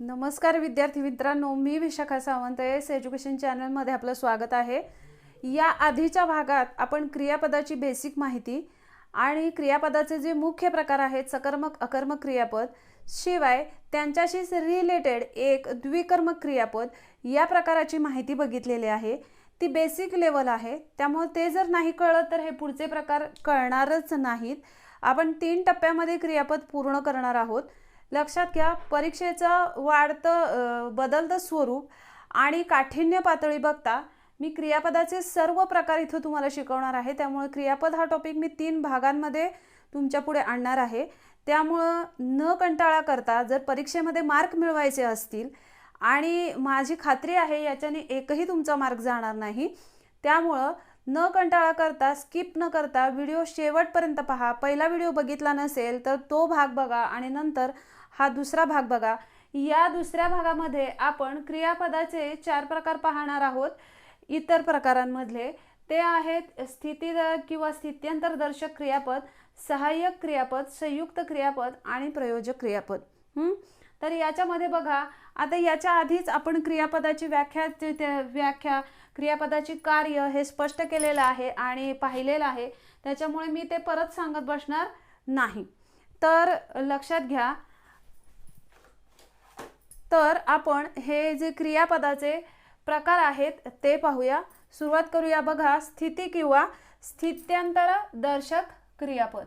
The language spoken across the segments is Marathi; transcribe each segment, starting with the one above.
नमस्कार विद्यार्थी मित्रांनो मी विशाखा सावंत एस एज्युकेशन चॅनलमध्ये आपलं स्वागत आहे. या आधीच्या भागात आपण क्रियापदाची बेसिक माहिती आणि क्रियापदाचे जे मुख्य प्रकार आहेत सकर्मक अकर्मक क्रियापद शिवाय त्यांच्याशीच रिलेटेड एक द्विकर्मक क्रियापद या प्रकाराची माहिती बघितलेली आहे. ती बेसिक लेवल आहे. त्यामुळे ते जर नाही कळलं तर हे पुढचे प्रकार कळणारच नाहीत. आपण तीन टप्प्यामध्ये क्रियापद पूर्ण करणार आहोत. लक्षात घ्या परीक्षेचं वाढतं बदलतं स्वरूप आणि काठिण्य पातळी बघता मी क्रियापदाचे सर्व प्रकार इथं तुम्हाला शिकवणार आहे. त्यामुळे क्रियापद हा टॉपिक मी तीन भागांमध्ये तुमच्यापुढे आणणार आहे. त्यामुळं न कंटाळा करता जर परीक्षेमध्ये मार्क मिळवायचे असतील आणि माझी खात्री आहे याच्याने एकही तुमचा मार्क जाणार नाही त्यामुळं न कंटाळा करता स्किप न करता व्हिडिओ शेवटपर्यंत पहा. पहिला व्हिडिओ बघितला नसेल तर तो भाग बघा आणि नंतर हा दुसरा भाग बघा. या दुसऱ्या भागामध्ये आपण क्रियापदाचे चार प्रकार पाहणार आहोत. इतर प्रकारांमधले. ते आहेत स्थिती किंवा स्थित्यंतरदर्शक क्रियापद सहाय्यक क्रियापद संयुक्त क्रियापद आणि प्रयोजक क्रियापद. तर याच्यामध्ये बघा. आता याच्या आधीच आपण क्रियापदाची व्याख्या व्याख्या क्रियापदाची कार्य हे स्पष्ट केलेलं आहे आणि पाहिलेलं आहे. त्याच्यामुळे मी ते परत सांगत बसणार नाही. तर लक्षात घ्या. तर आपण हे जे क्रियापदाचे प्रकार आहेत ते पाहूया. सुरुवात करूया बघा स्थिती किंवा स्थित्यंतर दर्शक क्रियापद.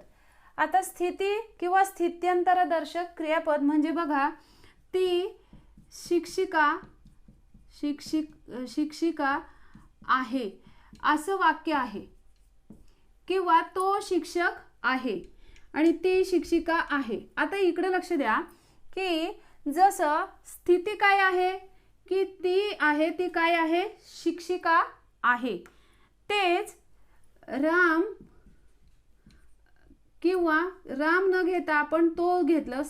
आता स्थिती किंवा स्थित्यंतर दर्शक क्रियापद म्हणजे बघा ती शिक्षिका शिक्षिक शिक्षिका आहे असं वाक्य आहे. किंवा तो शिक्षक आहे आणि ती शिक्षिका आहे. आता इकडे लक्ष द्या की जसं स्थिती काय आहे की ती आहे ती काय आहे शिक्षिका आहे. तेच राम किंवा राम न घेता आपण तो घेतलं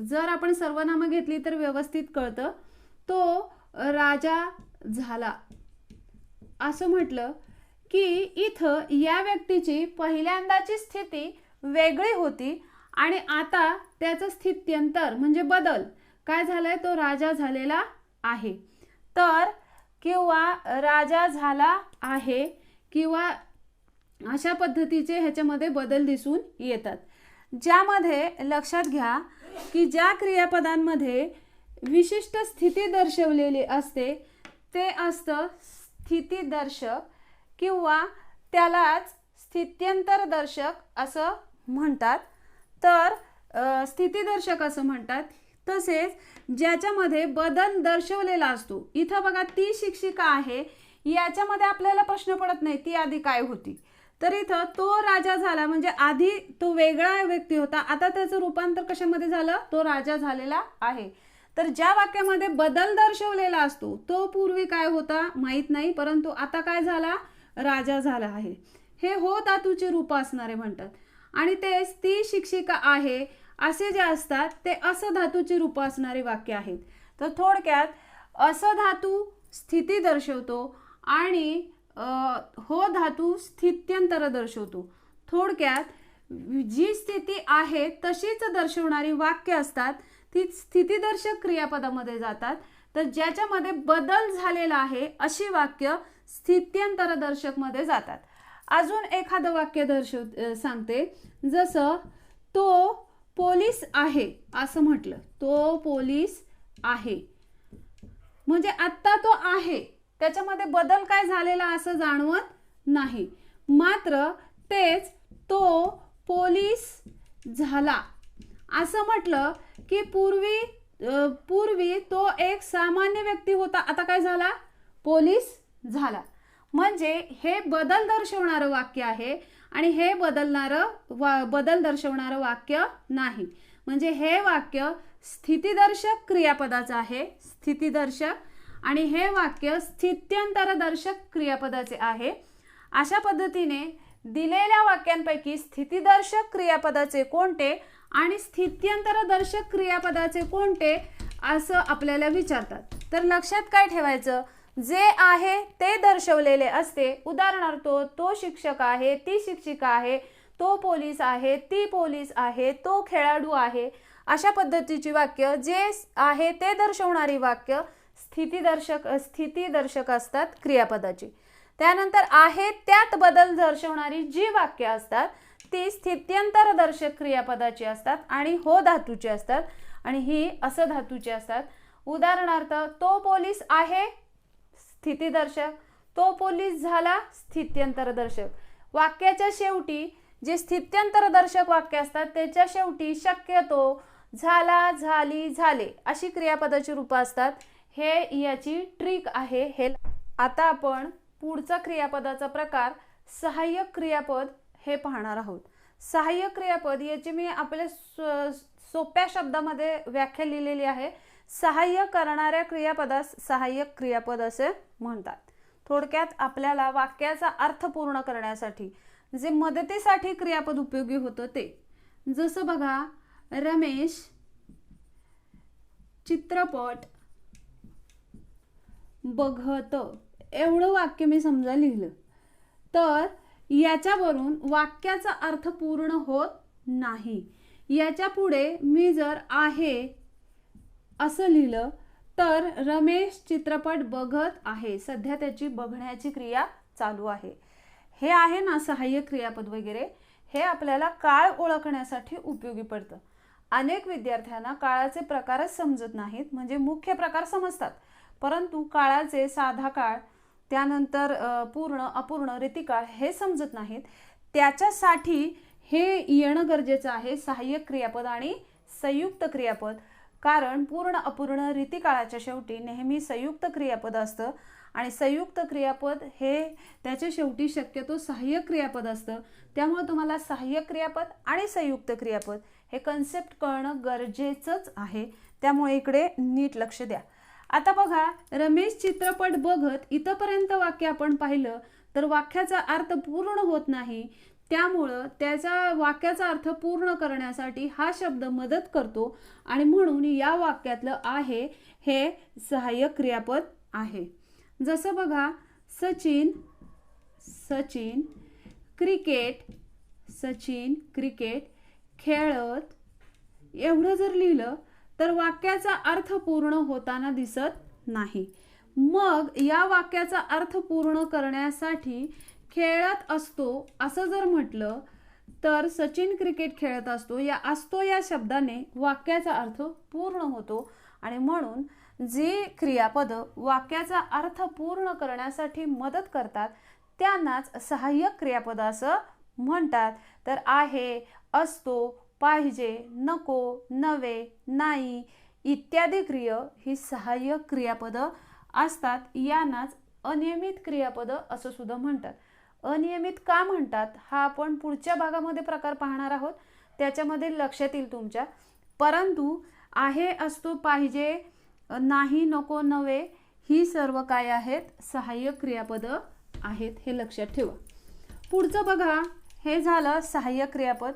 जर आपण सर्वनामं घेतली तर व्यवस्थित कळतं तो राजा झाला. असं म्हटलं की इथं या व्यक्तीची पहिल्यांदाची स्थिती वेगळी होती आणि आता त्याचं स्थित्यंतर म्हणजे बदल काय झालंय? तो राजा झालेला आहे. तर किंवा राजा झाला आहे किंवा अशा पद्धतीचे ह्याच्यामध्ये बदल दिसून येतात. ज्यामध्ये लक्षात घ्या की ज्या क्रियापदांमध्ये विशिष्ट स्थिती दर्शवलेली असते ते असतं स्थितीदर्शक किंवा त्यालाच स्थित्यंतर दर्शक असं म्हणतात. तर स्थितीदर्शक असं म्हणतात. तसेच ज्याच्यामध्ये बदल दर्शवलेला असतो. इथं बघा ती शिक्षिका आहे. याच्यामध्ये आपल्याला प्रश्न पडत नाही ती आधी काय होती? तर इथं तो राजा झाला म्हणजे आधी तो वेगळा व्यक्ती होता. आता त्याचं रूपांतर कशामध्ये झालं? तो राजा झालेला आहे. तर ज्या वाक्यामध्ये बदल दर्शवलेला असतो तो पूर्वी काय होता माहीत नाही परंतु आता काय झाला? राजा झाला आहे. हे हो धातूचे रूप असणारे म्हणतात. आणि तेच ती शिक्षिका आहे असे जे असतात ते असं धातूची रूप असणारे वाक्य आहेत. तर थोडक्यात असं धातू स्थिती दर्शवतो आणि हो धातू स्थित्यंतर दर्शवतो. थोडक्यात जी स्थिती आहे तशीच दर्शवणारी वाक्य असतात ती स्थितीदर्शक क्रियापदामध्ये जातात. तर ज्याच्यामध्ये बदल झालेला आहे अशी वाक्य स्थित्यंतरदर्शकमध्ये जातात. अजून एखादं वाक्य दर्शव सांगते. जसं तो पोलीस आहे असं म्हटलं. तो पोलीस आहे. म्हणजे आत्ता तो आहे. त्याच्यामध्ये बदल काय झालेला असं जाणवत नाही. मात्र तेच तो पोलीस झाला. असं म्हटलं की पूर्वी पूर्वी तो एक सामान्य व्यक्ती होता. आता काय झाला? पोलीस झाला. म्हणजे हे बदल दर्शवणारं वाक्य आहे. आणि हे बदलणारं वा बदल दर्शवणारं वाक्य नाही. म्हणजे हे वाक्य स्थितीदर्शक क्रियापदाचं आहे स्थितीदर्शक. आणि हे वाक्य स्थित्यंतरदर्शक क्रियापदाचे आहे. अशा पद्धतीने दिलेल्या वाक्यांपैकी स्थितीदर्शक क्रियापदाचे कोणते आणि स्थित्यंतरदर्शक क्रियापदाचे कोणते असं आपल्याला विचारतात. तर लक्षात काय ठेवायचं? जे आहे ते दर्शवलेले असते. उदाहरणार्थ तो शिक्षक आहे ती शिक्षिका आहे तो पोलीस आहे ती पोलीस आहे तो खेळाडू आहे. अशा पद्धतीची वाक्य जे आहे ते दर्शवणारी वाक्य स्थितीदर्शक स्थितीदर्शक असतात क्रियापदाची. त्यानंतर आहे त्यात बदल दर्शवणारी जी वाक्य असतात ती स्थित्यंतर दर्शक क्रियापदाची असतात आणि हो धातूची असतात आणि ही असं धातूची असतात. उदाहरणार्थ तो पोलीस आहे स्थितीदर्शक तो पोलीस झाला स्थित्यंतर दर्शक वाक्याच्या शेवटी जे स्थित्यंतर दर्शक वाक्य असतात त्याच्या शेवटी शक्यतो झाला झाली झाले अशी क्रियापदाची रूपं असतात. हे याची ट्रिक आहे. हे आता आपण पुढचा क्रियापदाचा प्रकार सहाय्यक क्रियापद हे पाहणार आहोत. सहाय्यक क्रियापद याची मी आपल्या सोप्या शब्दामध्ये व्याख्या लिहिलेली आहे. सहाय्य करणाऱ्या क्रियापदास सहाय्यक क्रियापद असे म्हणतात. थोडक्यात आपल्याला वाक्याचा अर्थ पूर्ण करण्यासाठी जे मदतीसाठी क्रियापद उपयोगी होतं ते. जसं बघा रमेश चित्रपट बघत एवढं वाक्य मी समजा लिहिलं. तर याच्यावरून वाक्याचा अर्थ पूर्ण होत नाही. याच्यापुढे मी जर आहे असं लिहिलं तर रमेश चित्रपट बघत आहे. सध्या त्याची बघण्याची क्रिया चालू आहे. हे आहे ना सहाय्यक क्रियापद वगैरे? हे आपल्याला काळ ओळखण्यासाठी उपयोगी पडतं. अनेक विद्यार्थ्यांना काळाचे प्रकारच समजत नाहीत म्हणजे मुख्य प्रकार समजतात. परंतु काळाचे साधा काळ त्यानंतर पूर्ण अपूर्ण रीतिकाळ हे समजत नाहीत. त्याच्यासाठी हे येणं गरजेचं आहे सहाय्यक क्रियापद आणि संयुक्त क्रियापद. कारण पूर्ण अपूर्ण रीतिकाळाच्या शेवटी नेहमी संयुक्त क्रियापद असतं. आणि संयुक्त क्रियापद हे त्याच्या शेवटी शक्यतो सहाय्यक क्रियापद असतं. त्यामुळे तुम्हाला सहाय्यक क्रियापद आणि संयुक्त क्रियापद हे कन्सेप्ट कळणं गरजेचंच आहे. त्यामुळे इकडे नीट लक्ष द्या. आता बघा रमेश चित्रपट बघत इथंपर्यंत वाक्य आपण पाहिलं तर वाक्याचा अर्थ पूर्ण होत नाही. त्यामुळं त्याचा वाक्याचा अर्थ पूर्ण करण्यासाठी हा शब्द मदत करतो आणि म्हणून या वाक्यातलं आहे हे सहाय्यक क्रियापद आहे. जसं बघा सचिन सचिन क्रिकेट सचिन क्रिकेट खेळत एवढं जर लिहिलं तर वाक्याचा अर्थ पूर्ण होताना दिसत नाही. मग या वाक्याचा अर्थ पूर्ण करण्यासाठी खेळत असतो असं जर म्हटलं तर सचिन क्रिकेट खेळत असतो या असतो या शब्दाने वाक्याचा अर्थ पूर्ण होतो. आणि म्हणून जे क्रियापद वाक्याचा अर्थ पूर्ण करण्यासाठी मदत करतात त्यांनाच सहाय्यक क्रियापद असं म्हणतात. तर आहे असतो पाहिजे नको नवे नाही इत्यादी क्रिय ही सहाय्यक क्रियापदं असतात. यांनाच अनियमित क्रियापदं असं सुद्धा म्हणतात. अनियमित का म्हणतात हा आपण पुढच्या भागामध्ये प्रकार पाहणार आहोत. त्याच्यामध्ये लक्षात येईल तुमच्या. परंतु आहे असतो पाहिजे नाही नको नवे ही सर्व काय आहेत? सहाय्यक क्रियापदं आहेत हे लक्षात ठेवा. पुढचं बघा हे झालं सहाय्यक क्रियापद.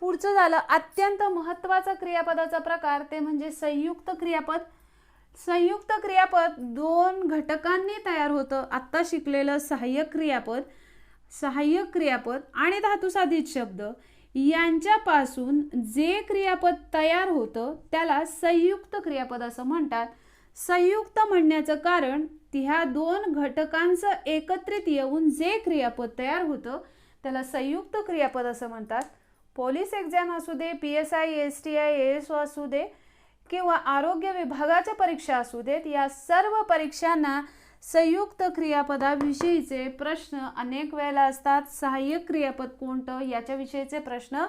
पुढचं झालं अत्यंत महत्त्वाचा क्रियापदाचा प्रकार ते म्हणजे संयुक्त क्रियापद. संयुक्त क्रियापद दोन घटकांनी तयार होतं. आत्ता शिकलेलं सहाय्यक क्रियापद. सहाय्यक क्रियापद आणि धातुसाधित शब्द यांच्यापासून जे क्रियापद तयार होतं त्याला संयुक्त क्रियापद असं म्हणतात. संयुक्त म्हणण्याचं कारण ह्या दोन घटकांचं एकत्रित येऊन जे क्रियापद तयार होतं त्याला संयुक्त क्रियापद असं म्हणतात. पोलीस एक्झाम असू दे P S I S T I S असू दे किंवा आरोग्य विभागाच्या परीक्षा असू देत या सर्व परीक्षांना संयुक्त क्रियापदाविषयीचे प्रश्न अनेक वेळेला असतात. सहाय्यक क्रियापद कोणतं याच्याविषयीचे प्रश्न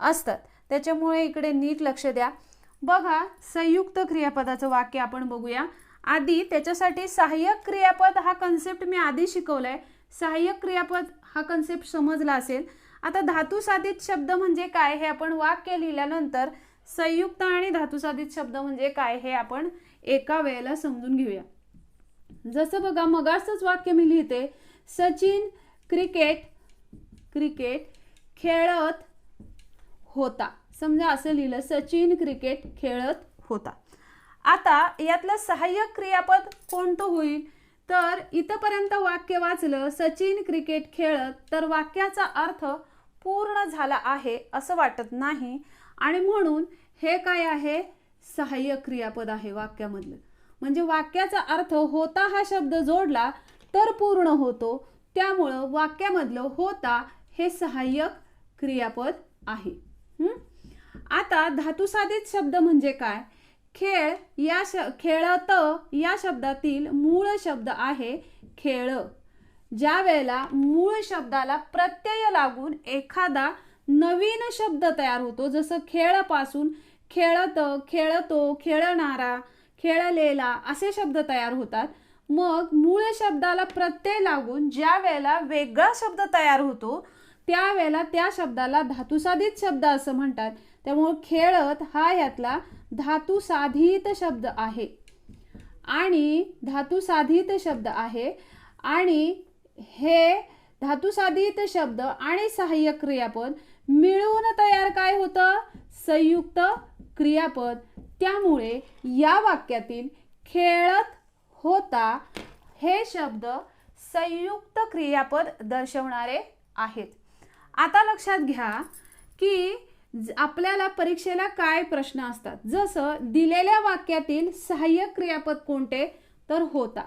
असतात. त्याच्यामुळे इकडे नीट लक्ष द्या. बघा संयुक्त क्रियापदाचं वाक्य आपण बघूया. आधी त्याच्यासाठी सहाय्यक क्रियापद हा कन्सेप्ट मी आधी शिकवलाय. सहाय्यक क्रियापद हा कन्सेप्ट समजला असेल. आता धातुसाधित शब्द म्हणजे काय हे आपण वाक्य लिहिल्यानंतर संयुक्त आणि धातुसाधित शब्द म्हणजे काय हे आपण एका वेळेला समजून घेऊया. जसं बघा मगाचंच वाक्य मी लिहिते सचिन क्रिकेट क्रिकेट खेळत होता. समजा असं लिहिलं सचिन क्रिकेट खेळत होता. आता यातलं सहाय्यक क्रियापद कोणतं होईल? तर इथंपर्यंत वाक्य वाचलं सचिन क्रिकेट खेळत तर वाक्याचा अर्थ पूर्ण झाला आहे असं वाटत नाही. आणि म्हणून हे काय आहे? सहाय्यक क्रियापद आहे वाक्यामधलं. म्हणजे वाक्याचा अर्थ होता हा शब्द जोडला तर पूर्ण होतो. त्यामुळं वाक्यामधलं होता हे सहाय्यक क्रियापद आहे. आता धातुसाधित शब्द म्हणजे काय? खेळ या श खेळत या शब्दातील मूळ शब्द आहे खेळ. ज्या वेळेला मूळ शब्दाला प्रत्यय लागून एखादा नवीन शब्द तयार होतो जसं खेळपासून खेळत खेळतो खेळणारा खेळलेला असे शब्द तयार होतात. मग मूळ शब्दाला प्रत्यय लागून ज्या वेळेला वेगळा शब्द तयार होतो त्यावेळेला त्या शब्दाला धातुसाधित शब्द असं म्हणतात. त्यामुळं खेळत हा यातला धातुसाधित शब्द आहे. आणि धातुसाधित शब्द आहे. आणि हे धातुसाधित शब्द आणि सहाय्यक क्रियापद मिळून तयार काय होतं? संयुक्त क्रियापद. त्यामुळे या वाक्यातील खेळत होता हे शब्द संयुक्त क्रियापद दर्शवणारे आहेत. आता लक्षात घ्या की आपल्याला परीक्षेला काय प्रश्न असतात. जसं दिलेल्या वाक्यातील सहाय्यक क्रियापद कोणते? तर होता.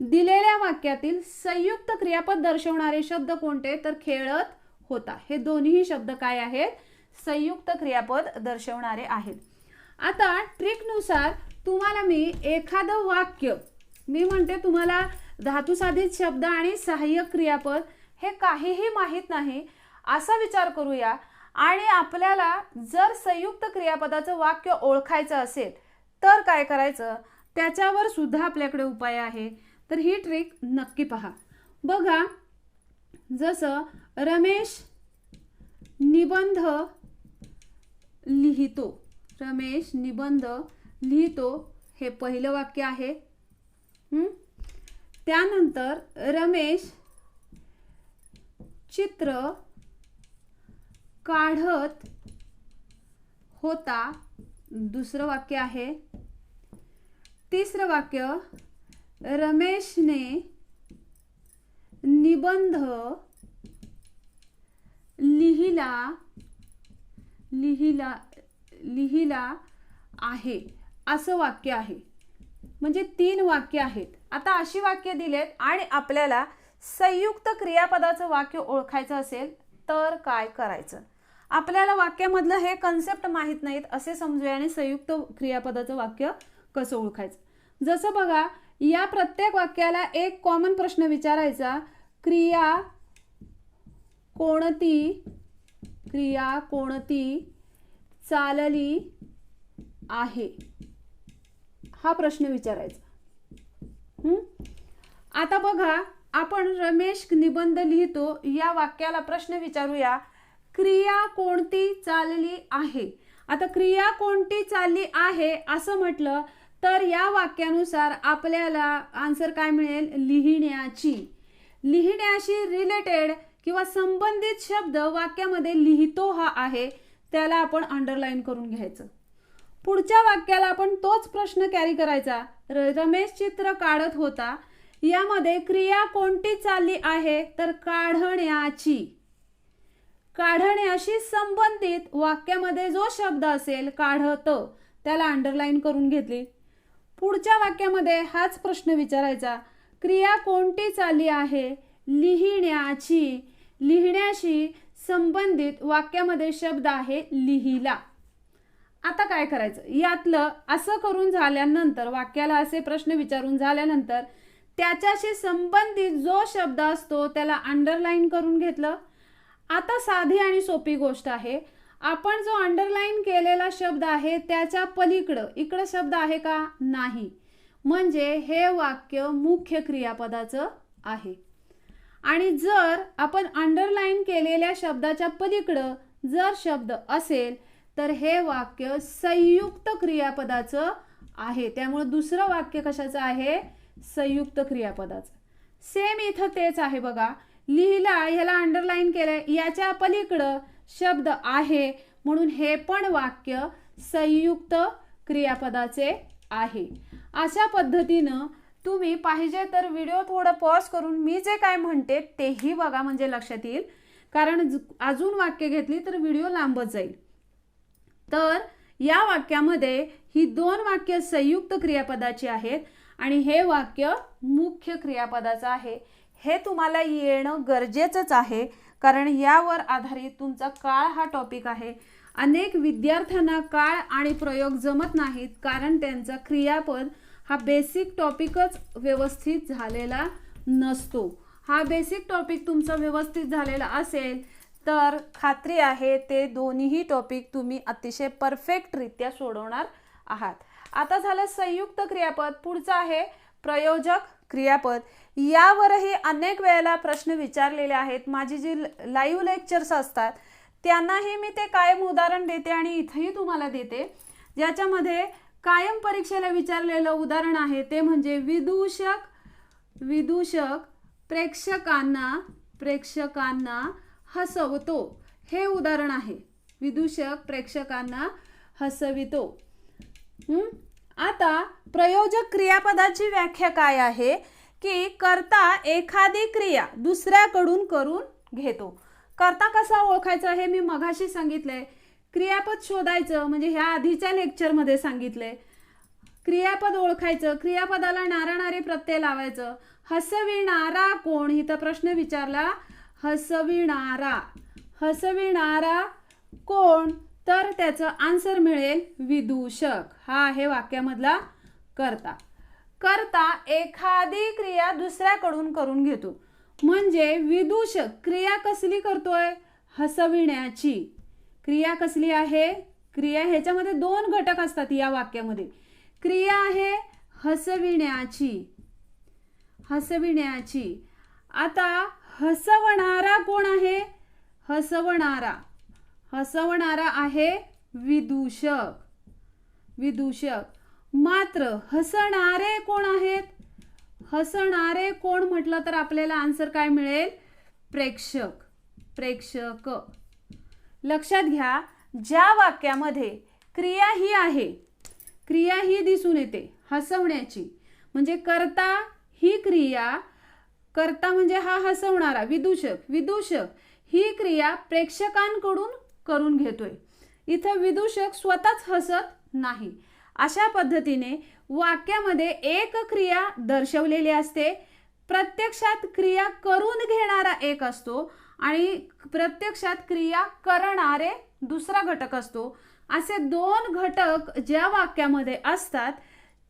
दिलेल्या वाक्यातील संयुक्त क्रियापद दर्शवणारे शब्द कोणते? तर खेळत होता. हे दोन्ही शब्द काय आहेत? संयुक्त क्रियापद दर्शवणारे आहेत. आता ट्रिकनुसार तुम्हाला मी एखादं वाक्य मी म्हणते तुम्हाला धातुसाधित शब्द आणि सहाय्यक क्रियापद हे काहीही माहीत नाही असा विचार करूया. आणि आपल्याला जर संयुक्त क्रियापदाचं वाक्य ओळखायचं असेल तर काय करायचं? त्याच्यावर सुद्धा आपल्याकडे उपाय आहे. तर ही ट्रिक नक्की पहा. बघा जसं रमेश निबंध लिहितो. रमेश निबंध लिहितो हे पहिलं वाक्य आहे. त्यानंतर रमेश चित्र काढत होता. दुसरं वाक्य आहे. तिसरं वाक्य रमेशने निबंध लिहिला लिहिला लिहिला आहे. असं वाक्य आहे. म्हणजे तीन वाक्य आहेत. आता अशी वाक्य दिलेत आणि आपल्याला संयुक्त क्रियापदाचं वाक्य ओळखायचं असेल तर काय करायचं? आपल्याला वाक्यामधलं हे कन्सेप्ट माहीत नाहीत असे समजूया आणि संयुक्त क्रियापदाचं वाक्य कसं ओळखायचं? जसं बघा या प्रत्येक वाक्याला एक कॉमन प्रश्न विचारायचा. क्रिया कोणती क्रिया कोणती चालली आहे? हा प्रश्न विचारायचा. आता बघा आपण रमेश निबंध लिहितो या वाक्याला प्रश्न विचारूया. क्रिया कोणती चालली आहे? आता क्रिया कोणती चालली आहे असं म्हटलं तर या वाक्यानुसार आपल्याला आन्सर काय मिळेल? लिहिण्याची. लिहिण्याशी रिलेटेड किंवा संबंधित शब्द वाक्यामध्ये लिहितो हा आहे त्याला आपण अंडरलाईन करून घ्यायचं. पुढच्या वाक्याला आपण तोच प्रश्न कॅरी करायचा. र- रमेश चित्र काढत होता. यामध्ये क्रिया कोणती चालली आहे? तर काढण्याची. काढण्याशी संबंधित वाक्यामध्ये जो शब्द असेल काढत त्याला अंडरलाईन करून घेतली. पुढच्या वाक्यामध्ये हाच प्रश्न विचारायचा. क्रिया कोणती चालली आहे? लिहिण्याची. लिहिण्याशी संबंधित वाक्यामध्ये शब्द आहे लिहिला. आता काय करायचं? यातलं असं करून झाल्यानंतर वाक्याला असे प्रश्न विचारून झाल्यानंतर त्याच्याशी संबंधित जो शब्द असतो त्याला अंडरलाईन करून घेतलं. आता साधी आणि सोपी गोष्ट आहे. आपण जो अंडरलाईन केलेला शब्द आहे त्याच्या पलीकडं इकडं शब्द आहे का? नाही. म्हणजे हे वाक्य मुख्य क्रियापदाचं आहे. आणि जर आपण अंडरलाईन केलेल्या शब्दाच्या पलीकडं जर शब्द असेल तर हे वाक्य संयुक्त क्रियापदाचं आहे. त्यामुळे दुसरं वाक्य कशाचं आहे? संयुक्त क्रियापदाचं. सेम इथं तेच आहे बघा. लिहिला ह्याला अंडरलाईन केलंय याच्या पलीकडं शब्द आहे म्हणून हे पण वाक्य संयुक्त क्रियापदाचे आहे. अशा पद्धतीनं तुम्ही पाहिजे तर व्हिडिओ थोडं पॉज करून मी जे काय म्हणते तेही बघा म्हणजे लक्षात येईल. कारण ज- अजून वाक्य घेतली तर व्हिडिओ लांबत जाईल. तर या वाक्यामध्ये ही दोन वाक्य संयुक्त क्रियापदाची आहेत आणि हे वाक्य मुख्य क्रियापदाचं आहे. हे तुम्हाला येणं गरजेचंच आहे. कारण यावर आधारित तुमचा काळ हा टॉपिक आहे. अनेक विद्यार्थ्यांना काळ आणि प्रयोग जमत नाहीत कारण त्यांचा क्रियापद हा बेसिक टॉपिकच व्यवस्थित झालेला नसतो. हा बेसिक टॉपिक तुमचा व्यवस्थित झालेला असेल तर खात्री आहे ते दोन्हीही टॉपिक तुम्ही अतिशय परफेक्टरित्या सोडवणार आहात. आता झालं संयुक्त क्रियापद. पुढचं आहे प्रयोजक क्रियापद. यावरही अनेक वेळेला प्रश्न विचारलेले आहेत. माझी जी लाईव्ह लेक्चर्स असतात त्यांनाही मी ते कायम उदाहरण देते आणि इथंही तुम्हाला देते. ज्याच्यामध्ये कायम परीक्षेला विचारलेलं उदाहरण आहे ते म्हणजे विदूषक विदूषक प्रेक्षकांना प्रेक्षकांना हसवतो. हे उदाहरण आहे. विदूषक प्रेक्षकांना हसवितो. आता प्रयोजक क्रियापदाची व्याख्या काय आहे? की करता एखादी क्रिया दुसऱ्याकडून करून घेतो. करता कसा ओळखायचा हे मी मघाशी सांगितलंय. क्रियापद शोधायचं म्हणजे ह्या आधीच्या लेक्चरमध्ये सांगितलंय क्रियापद ओळखायचं क्रियापदाला नारणारे प्रत्यय लावायचं. हसविणारा कोण? इथं प्रश्न विचारला. हसविणारा. हसविणारा कोण? तर त्याचं आन्सर मिळेल विदूषक. हा आहे वाक्यामधला करता. करता एखादी क्रिया दुसऱ्याकडून करून घेतो. म्हणजे विदूषक क्रिया कसली करतोय? हसविण्याची. क्रिया कसली आहे? क्रिया ह्याच्यामध्ये दोन घटक असतात या वाक्यामध्ये. क्रिया आहे हसविण्याची. हसविण्याची. आता हसवणारा कोण आहे? हसवणारा. हसवणारा आहे विदूषक. विदूषक. मात्र हसणारे कोण आहेत? हसणारे कोण म्हटलं तर आपल्याला आन्सर काय मिळेल? प्रेक्षक. प्रेक्षक. लक्षात घ्या ज्या वाक्यामध्ये क्रिया ही आहे क्रिया ही दिसून येते हसवण्याची. म्हणजे करता ही क्रिया करता म्हणजे हा हसवणारा विदूषक विदूषक ही क्रिया प्रेक्षकांकडून करून घेतोय. इथं विदूषक स्वतःच हसत नाही. अशा पद्धतीने वाक्यामध्ये एक क्रिया दर्शवलेली असते. प्रत्यक्षात क्रिया करून घेणारा एक असतो. आणि प्रत्यक्षात क्रिया करणारे दुसरा घटक असतो. असे दोन घटक ज्या वाक्यामध्ये असतात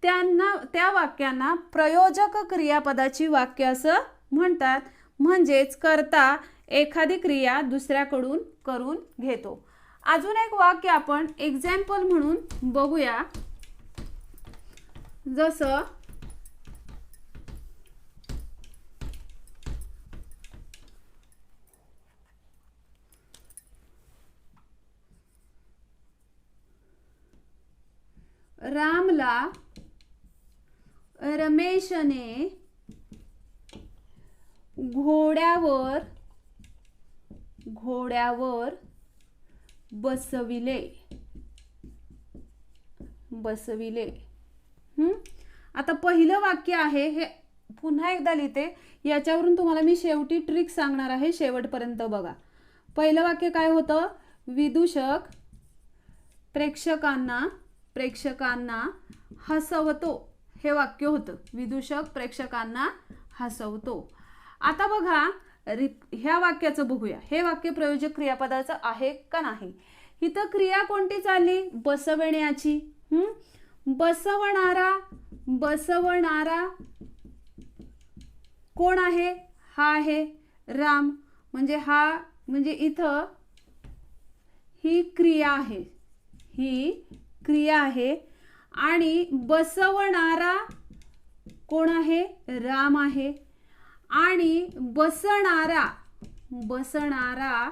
त्यांना त्या वाक्यांना प्रयोजक क्रियापदाची वाक्य असं म्हणतात. म्हणजेच करता एखादी क्रिया दुसऱ्याकडून करून घेतो. अजून एक वाक्य आपण एक्झाम्पल म्हणून बघूया. जसं रामला रमेशने घोड्यावर घोड्यावर बसविले. बसविले. हम्म आता पहिलं वाक्य आहे हे पुन्हा एकदा लिहिते. याच्यावरून तुम्हाला मी शेवटी ट्रिक सांगणार आहे शेवटपर्यंत बघा. पहिलं वाक्य काय होतं? विदूषक प्रेक्षकांना प्रेक्षकांना हसवतो. हे वाक्य होतं. विदूषक प्रेक्षकांना हसवतो. आता बघा रि- ह्या वाक्याचं बघूया. हे वाक्य प्रयोजक क्रियापदाचं आहे का नाही? इथं क्रिया कोणती चालली? बसवण्याची. बसवणारा बसवणारा कोण आहे? हा आहे राम. म्हणजे हा म्हणजे इथं ही क्रिया आहे. ही क्रिया आहे. आणि बसवणारा कोण आहे? राम आहे. आणि बसणारा बसणारा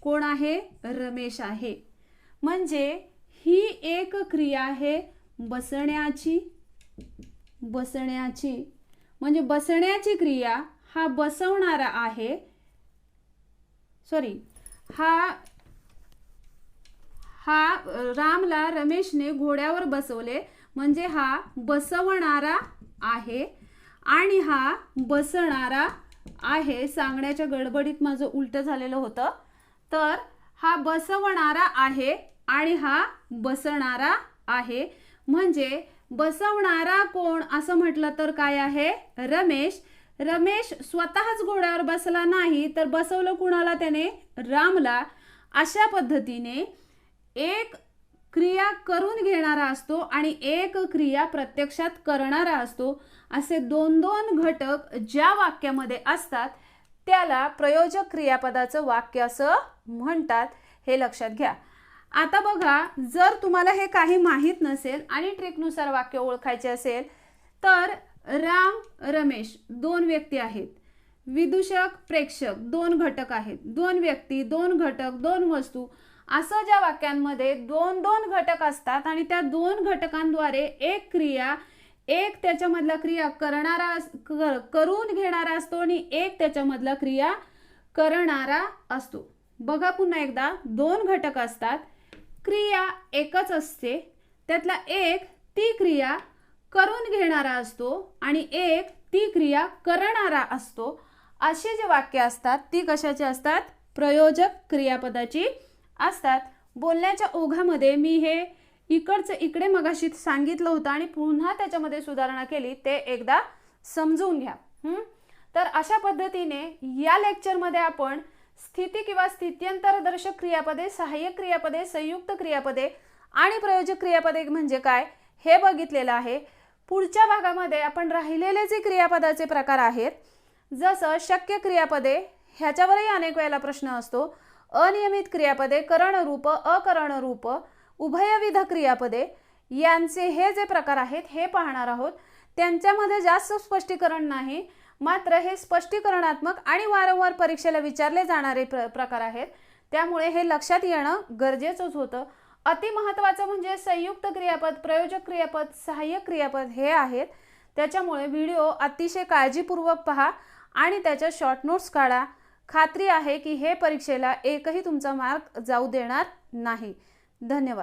कोण आहे? रमेश आहे. म्हणजे ही एक क्रिया आहे बसण्याची. बसण्याची. म्हणजे बसण्याची क्रिया हा बसवणारा आहे. सॉरी हा हा रामला रमेशने घोड्यावर बसवले. म्हणजे हा बसवणारा आहे आणि हा बसणारा आहे सांगण्याच्या गडबडीत माझं उलट झालेलं होतं. तर हा बसवणारा आहे आणि हा बसणारा आहे. म्हणजे बसवणारा कोण असं म्हटलं तर काय आहे? रमेश. रमेश स्वतःच घोड्यावर बसला नाही तर बसवलं कुणाला त्याने? रामला. अशा पद्धतीने एक क्रिया करून घेणारा असतो आणि एक क्रिया प्रत्यक्षात करणारा असतो. असे दोन दोन घटक ज्या वाक्यामध्ये असतात त्याला प्रयोजक क्रियापदाचं वाक्य असं म्हणतात. हे लक्षात घ्या. आता बघा जर तुम्हाला हे काही माहीत नसेल आणि ट्रिकनुसार वाक्य ओळखायचे असेल तर राम रमेश दोन व्यक्ती आहेत. विदूषक प्रेक्षक दोन घटक आहेत. दोन व्यक्ती दोन घटक दोन वस्तू. असं ज्या वाक्यांमध्ये दोन दोन घटक असतात आणि त्या दोन घटकांद्वारे एक क्रिया एक त्याच्यामधला क्रिया करणारा अस- कर- करून घेणारा असतो आणि एक त्याच्यामधला क्रिया करणारा असतो. बघा पुन्हा एकदा दोन घटक असतात क्रिया एकच असते त्यातला एक ती क्रिया करून घेणारा असतो आणि एक ती क्रिया करणारा असतो. अशी जे वाक्य असतात ती कशाची असतात? प्रयोजक क्रियापदाची असतात. बोलण्याच्या ओघामध्ये मी हे इकडचं इकडे मगाशी सांगितलं होतं आणि पुन्हा त्याच्यामध्ये सुधारणा केली ते एकदा समजून घ्या. तर अशा पद्धतीने या लेक्चरमध्ये आपण स्थिती किंवा स्थित्यंतरदर्शक क्रियापदे सहाय्यक क्रियापदे संयुक्त क्रियापदे आणि प्रयोजक क्रियापदे म्हणजे काय हे बघितलेलं आहे. पुढच्या भागामध्ये आपण राहिलेले जे क्रियापदाचे प्रकार आहेत जसं शक्य क्रियापदे ह्याच्यावरही अनेक वेळेला प्रश्न असतो. अनियमित क्रियापदे करणरूप अकरणरूप उभयविध क्रियापदे यांचे हे जे प्रकार आहेत हे पाहणार आहोत. त्यांच्यामध्ये जास्त स्पष्टीकरण नाही मात्र हे स्पष्टीकरणात्मक आणि वारंवार परीक्षेला विचारले जाणारे प्र प्रकार आहेत. त्यामुळे हे लक्षात येणं गरजेचंच होतं. अति महत्त्वाचं म्हणजे संयुक्त क्रियापद प्रयोजक क्रियापद सहाय्यक क्रियापद हे आहेत. त्याच्यामुळे व्हिडिओ अतिशय काळजीपूर्वक पहा आणि त्याच्या शॉर्ट नोट्स काढा. खात्री आहे की हे परीक्षेला एकही तुमचा मार्क जाऊ देणार नाही. धन्यवाद.